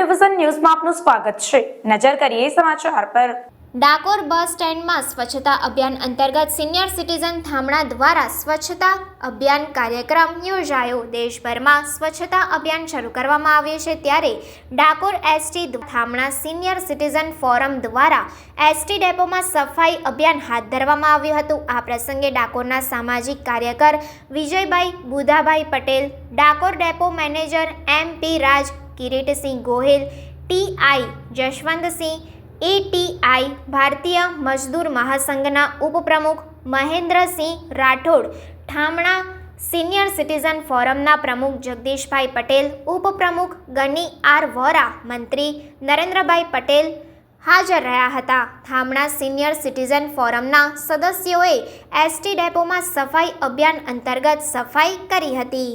નવવિઝન ન્યૂઝમાં આપનું સ્વાગત છે. નજર કરીએ સમાચાર પર. ડાકોર બસ સ્ટેન્ડમાં સ્વચ્છતા અભિયાન અંતર્ગત સિનિયર સિટીઝન થામણા દ્વારા સ્વચ્છતા અભિયાન કાર્યક્રમ યોજાયો. દેશભરમાં સ્વચ્છતા અભિયાન શરૂ કરવામાં આવ્યું છે ત્યારે Dakor ST Thamna senior citizen forum દ્વારા એસટી ડેપોમાં સફાઈ અભિયાન હાથ ધરવામાં આવ્યું હતું. આ પ્રસંગે ડાકોરના સામાજિક કાર્યકર Vijaybhai Budhabhai Patel, Dakor depot manager M P Raj Kiritsinh Gohil TI Jashwantsinh ATI Bharatiya Mazdoor મહાસંઘના ઉપપ્રમુખ મહેન્દ્રસિંહ રાઠોડ, ઠામણા સિનિયર સિટીઝન ફોરમના પ્રમુખ જગદીશભાઈ પટેલ, ઉપપ્રમુખ ગની આર વોરા, મંત્રી નરેન્દ્રભાઈ પટેલ હાજર રહ્યા હતા. થામણા સિનિયર સિટીઝન ફોરમના સદસ્યોએ એસટી ડેપોમાં સફાઈ અભિયાન અંતર્ગત સફાઈ કરી હતી.